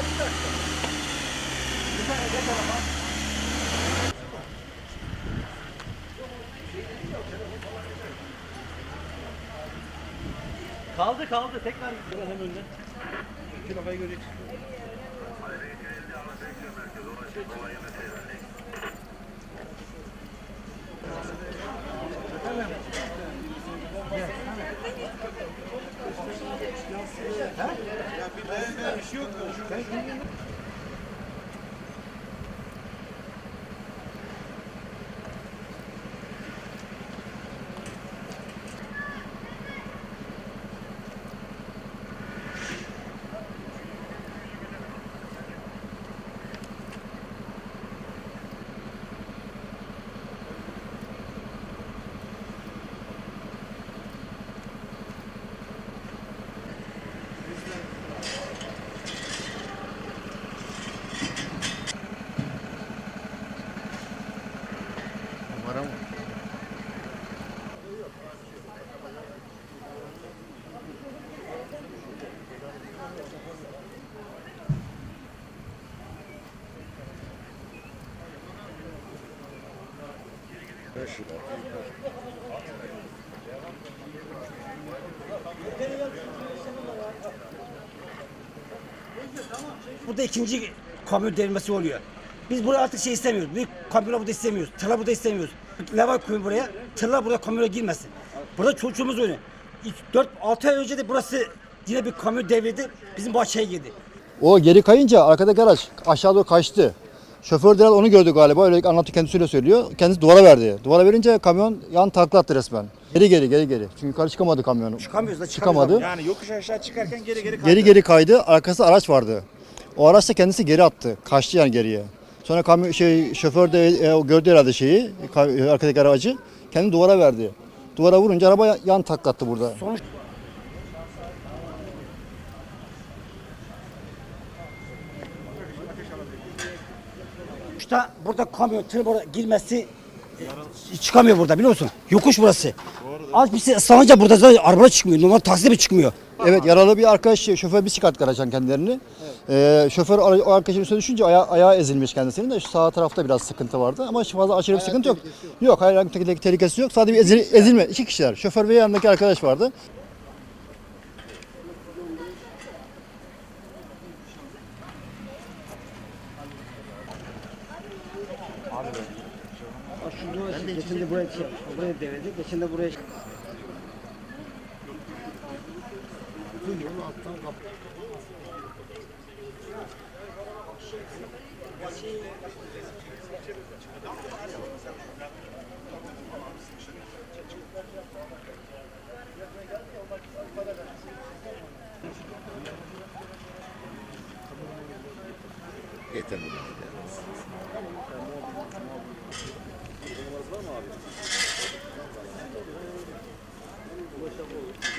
Aa bir dakika. Bir tane de tarafa. Kaldı kaldı tekrar gidiyor hem önüne. Şu kafayı göreceksin. Ayrıca elde ama bekle şey merkez ona şey kolay yemeseydin. yok. Numara mı? Burada ikinci kamyon devrilmesi oluyor. Biz buraya artık şey istemiyoruz. Büyük kamyonlar burada istemiyoruz. Tırlar burada istemiyoruz. Leva koyun buraya. Tırlar burada kamyona girmesin. Burada çocuğumuz oynuyor. 4-6 ay önce de burası yine bir kamyon devrildi. Bizim bahçeye girdi. O geri kayınca arkadaki araç aşağı doğru kaçtı. Şoför de onu gördü galiba. Öyle anlattı kendisiyle söylüyor. Kendisi duvara verdi. Duvara verince kamyon yan takla attı resmen. Geri geri geri geri. Çünkü yukarı çıkamadı kamyon. Çıkamıyoruz da Çıkamadı. Yani yokuş aşağı çıkarken geri geri Geri geri kaydı. Arkasında araç vardı. O araç da kendisi geri attı. Kaçtı yani geriye. Sonra kamyon şey şoför de e, o gördü herhalde şeyi. ka- e, Arkadaki aracı. Kendi duvara verdi. Duvara vurunca araba yan- yan takla attı burada. Sonuç Sonuçta burada kamyon tır burada girmesi e, çıkamıyor burada biliyor musun? Yokuş burası. Az bir şey ıslanınca burada zaten araba çıkmıyor. Normal taksi de çıkmıyor. Evet yaralı bir arkadaş şoför bir çıkarttı araçtan kendilerini. Ee, şoför o arkadaşın üstüne düşünce aya, ayağı ezilmiş kendisinin de şu sağ tarafta biraz sıkıntı vardı ama fazla aşırı bir sıkıntı yok. Yok hayır herhangi bir tehlikesi yok. Sadece bir ezil- ezilme iki kişiler. Şoför ve yanındaki arkadaş vardı. Geçen de buraya, buraya devirdi. Geçen de buraya Yeter bu.